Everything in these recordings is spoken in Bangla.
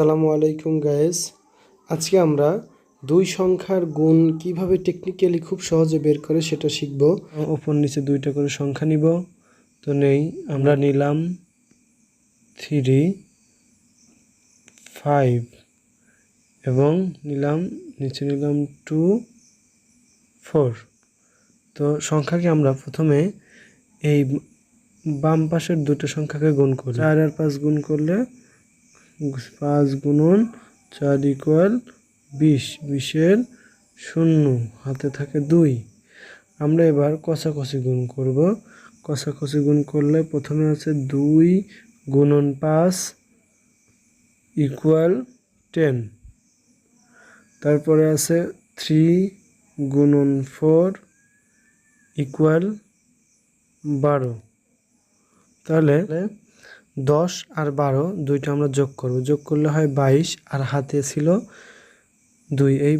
আসসালামু আলাইকুম গায়েস আজকে আমরা দুই সংখ্যার গুণ কীভাবে টেকনিক্যালি খুব সহজে বের করে সেটা শিখব। ওপর নিচে দুইটা করে সংখ্যা নিব। তো নেই, আমরা নিলাম থ্রি ফাইভ এবং নিলাম, নিচে নিলাম টু ফোর তো সংখ্যাকে আমরা প্রথমে এই বাম পাশের দুটো সংখ্যাকে গুণ করি চার আর পাঁচ গুণ করলে পাঁচ গুণন চার ইকুয়াল বিশ, বিশের শূন্য, হাতে থাকে দুই। আমরা এবার কষাকষি গুণ করব। কষাকষি গুণ করলে প্রথমে আছে দুই গুণন পাঁচ ইকুয়াল টেন তারপরে আছে থ্রি গুণন ফোর ইকুয়াল বারো। তাহলে দশ আর বারো, দুইটা আমরা যোগ করব। যোগ করলে হয় বাইশ আর হাতে ছিল দুই। এই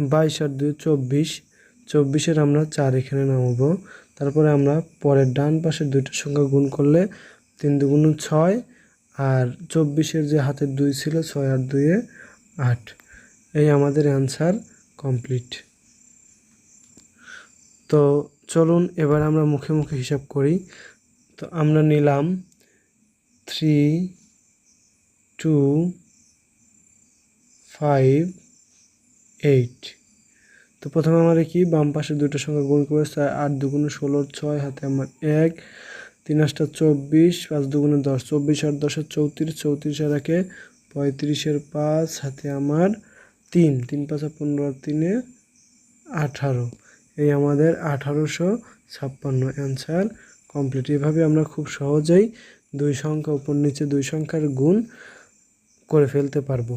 বাইশ আর দুই, চব্বিশ। চব্বিশের আমরা চার এখানে নামাবো। তারপরে আমরা পরের ডান পাশে দুইটা সংখ্যা গুণ করলে তিন দুগুণ ছয় আর চব্বিশের যে হাতের দুই ছিল ছয় আর দুইয়ে আট। এই আমাদের অ্যান্সার কমপ্লিট। তো চলুন এবার আমরা মুখে মুখে হিসাব করি। তো আমরা নিলাম থ্রি টু ফাইভ এইট তো প্রথমে আমাদের কি বাম পাশে দুটো সংখ্যা গুণ করে আট দুগুণে ষোলো, ছয় হাতে আমার এক, তিন আটটা চব্বিশ, পাঁচ দুগুণে দশ, চব্বিশ আর দশের চৌত্রিশ চৌত্রিশ আর একে পঁয়ত্রিশের পাঁচ হাতে আমার তিন তিন পাঁচা পনেরো তিনে আঠারো। এই আমাদের আঠারোশো ছাপ্পান্ন অ্যান্সার কমপ্লিট এভাবে আমরা খুব সহজেই দুই সংখ্যা উপর নিচে দুই সংখ্যার গুণ করে ফেলতে পারব।